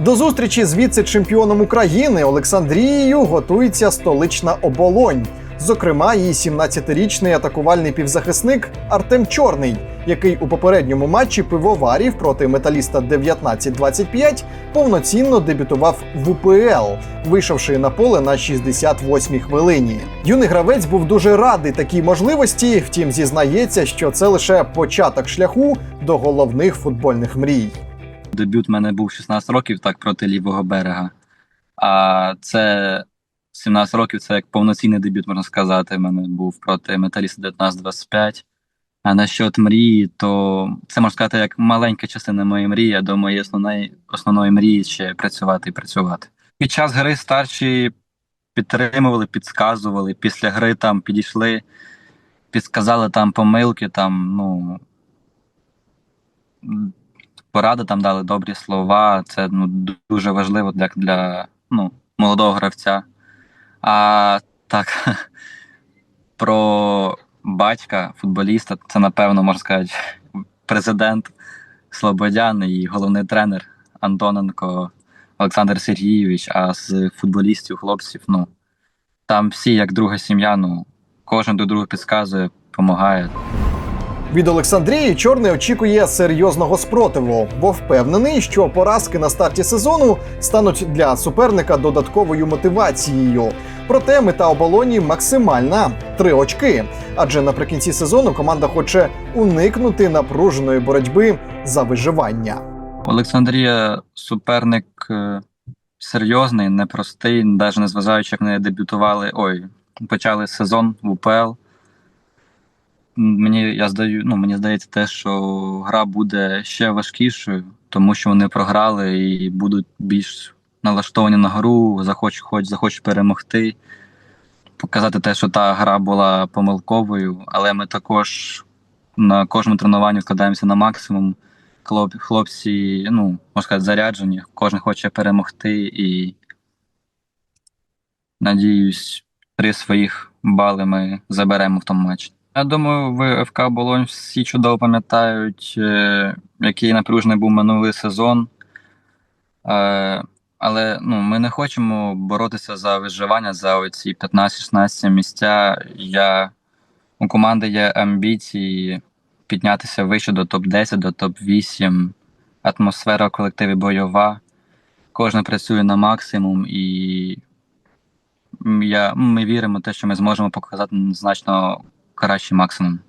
До зустрічі з віце-чемпіоном України Олександрією готується столична оболонь. Зокрема, її 17-річний атакувальний півзахисник Артем Чорний, який у попередньому матчі пивоварів проти металіста 19-25 повноцінно дебютував в УПЛ, вийшовши на поле на 68-й хвилині. Юний гравець був дуже радий такій можливості, втім зізнається, що це лише початок шляху до головних футбольних мрій. Дебют в мене був 16 років, так проти лівого берега. А це 17 років це як повноцінний дебют, можна сказати. в мене був проти металіста 19-25. А насчет мрії, то це можна сказати як маленька частина моєї мрії. Я думаю, основної, основної мрії ще працювати і працювати. Під час гри старші підтримували, підказували. Після гри там підійшли, підсказали там помилки, там, ну. Поради там дали добрі слова. Це ну, дуже важливо для, для ну, молодого гравця. А так, про батька, футболіста, це, напевно, можна сказати, президент Слободян і головний тренер Антоненко Олександр Сергійович, а з футболістів, хлопців, ну, там всі як друга сім'я, ну, кожен до другого підказує, допомагає. Від Олександрії Чорний очікує серйозного спротиву, бо впевнений, що поразки на старті сезону стануть для суперника додатковою мотивацією. Проте мета оболоні максимальна три очки. Адже наприкінці сезону команда хоче уникнути напруженої боротьби за виживання. Олександрія суперник е, серйозний, непростий, навіть не зважаючи, як вони дебютували. Ой, почали сезон в УПЛ. Мені я здаю, ну мені здається, те, що гра буде ще важкішою, тому що вони програли і будуть більш налаштовані на гру, захочуть, хоч захочуть перемогти, показати те, що та гра була помилковою, але ми також на кожному тренуванні вкладаємося на максимум. Хлоп, хлопці, ну, можна сказати, заряджені, кожен хоче перемогти і надіюсь, три своїх бали ми заберемо в тому матчі. Я думаю, в ФК Болонь всі чудово пам'ятають, е, який напружений був минулий сезон. Е, але ну, ми не хочемо боротися за виживання за оці 15-16 місця. Я, у команди є амбіції піднятися вище до топ-10, до топ-8. Атмосфера в колективі бойова. Кожен працює на максимум, і я, ми віримо в те, що ми зможемо показати значно кращий максимум.